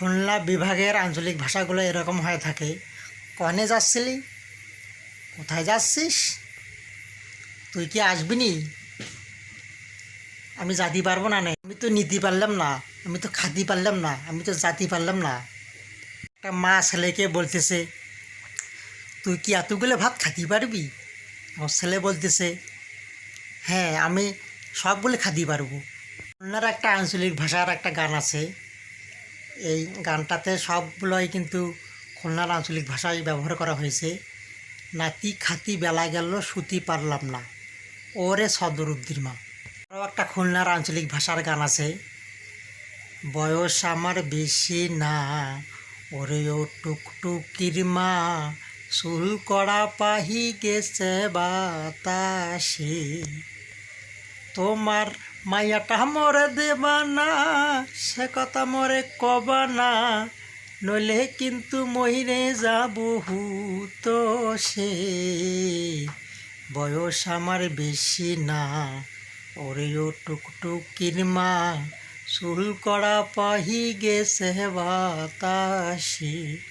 খুলনা বিভাগের আঞ্চলিক ভাষাগুলো এরকম হয়ে থাকে। কনে যাচ্ছিলি? কোথায় যাচ্ছিস? তুই কি আসবি নি? আমি জাতি পারব না নে। আমি তো নিতে পারলাম না। আমি তো খাতি পারলাম না। আমি তো জাতি পারলাম না। একটা মা ছেলেকে বলতেছে, তুই কি এতগুলো ভাত খাতি পারবি? আমার ছেলে বলতেছে হ্যাঁ আমি সবগুলো খাতি পারব। খুলনার একটা আঞ্চলিক ভাষার একটা গান আছে। এই গানটাতে সবগুলোই কিন্তু খুলনার আঞ্চলিক ভাষায় ব্যবহার করা হয়েছে। নাতি খাতি বেলা গেল, সুতি পারলাম না। ওরে সদরুদ্দির মা। আরও একটা খুলনার আঞ্চলিক ভাষার গান আছে। বয়স আমার বেশি না, ওরে ও টুকটুকির মা, চুল করা পাহি গেছে বাতাসে। তোমার মাইয়াটা মরে দেবা না, সে কথা মরে কবা না। নইলে কিন্তু মহিরে যাব তো সে। বয়স আমার বেশি না ওরে ও টুকটুকির মা। চুল করা পাহি গেছে বাতাসে।